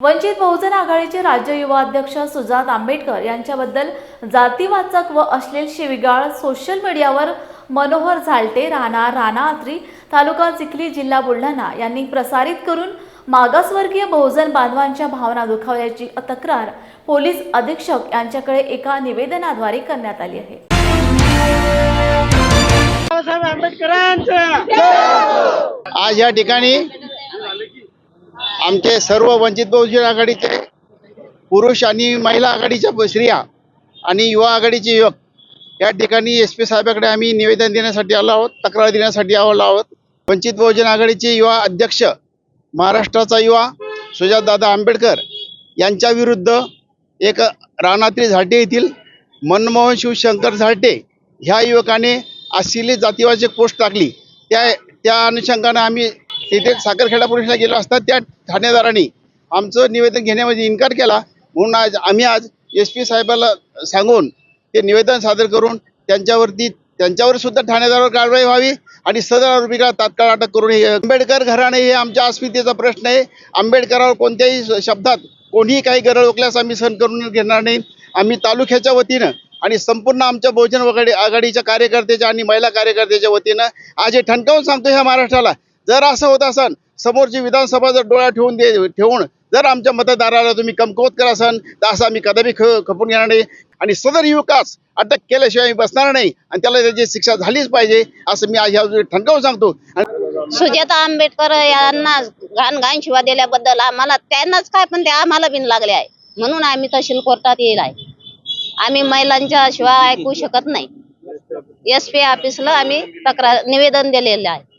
वंचित बहुजन आघाडीचे राज्य युवा अध्यक्ष सुजात आंबेडकर यांच्याबद्दल जातीवाचक व अश्लील शिविगाळ सोशल मीडियावर मनोहर झालटे राहणार राणाआत्री तालुका चिखली जिल्हा बुलढाणा यांनी प्रसारित करून मागासवर्गीय बहुजन बांधवांच्या भावना दुखावल्याची तक्रार पोलीस अधीक्षक यांच्याकडे एका निवेदनाद्वारे करण्यात आली आहे. आज या ठिकाणी आमचे सर्व वंचित बहुजन आघाडीचे पुरुष आणि महिला आघाडीच्या स्त्रिया आणि युवा आघाडीचे युवक या ठिकाणी एस पी साहेबाकडे आम्ही निवेदन देण्यासाठी आलो आहोत तक्रार देण्यासाठी आलो आहोत. वंचित बहुजन आघाडीचे युवा अध्यक्ष महाराष्ट्राचा युवा सुजातदादा आंबेडकर यांच्या विरुद्ध एक रानात्री झाटे येथील मनमोहन शिवशंकर झाटे ह्या युवकाने अश्लील जातीवाचक पोस्ट टाकली. त्या त्या अनुषंगाने आम्ही तिथे साखरखेडा पोलिसला गेलो असता त्या ठाणेदारांनी आमचं निवेदन घेण्यामध्ये इन्कार केला. म्हणून आज आम्ही आज एस पी साहेबाला सांगून ते निवेदन सादर करून त्यांच्यावरती त्यांच्यावर सुद्धा ठाणेदारावर कारवाई व्हावी आणि सदर आरोपीला तात्काळ अटक करून हे आंबेडकर घराणे हे आमच्या अस्मितेचा प्रश्न आहे. आंबेडकरावर कोणत्याही श- शब्दात कोणीही काही गरळ ओकल्यास आम्ही सहन करून घेणार नाही. आम्ही तालुक्याच्या वतीनं आणि संपूर्ण आमच्या बहुजन वगैरे आघाडीच्या कार्यकर्त्याच्या आणि महिला कार्यकर्त्याच्या वतीनं आज हे ठणकावून सांगतो ह्या महाराष्ट्राला. जर असं होत असन समोरची विधानसभा जर डोळा ठेवून दे ठेवून जर आमच्या मतदाराला तुम्ही कमकुवत करा असाल तर असं आम्ही कदापि ख खपून घेणार नाही. आणि सदर युवकास अटक केल्याशिवाय आम्ही बसणार नाही. आणि त्याला त्याची शिक्षा झालीच पाहिजे असं मी आज ह्या ठणकावून सांगतो. सुजाता आंबेडकर यांना घाण घाण शिवा दिल्याबद्दल आम्हाला त्यांनाच काय पण ते आम्हाला बिन लागले आहे. म्हणून आम्ही तहसील कोर्टात येईल आहे. आम्ही महिलांच्या शिवाय ऐकू शकत नाही. एस पी ऑफिसला आम्ही तक्रार निवेदन दिलेलं आहे.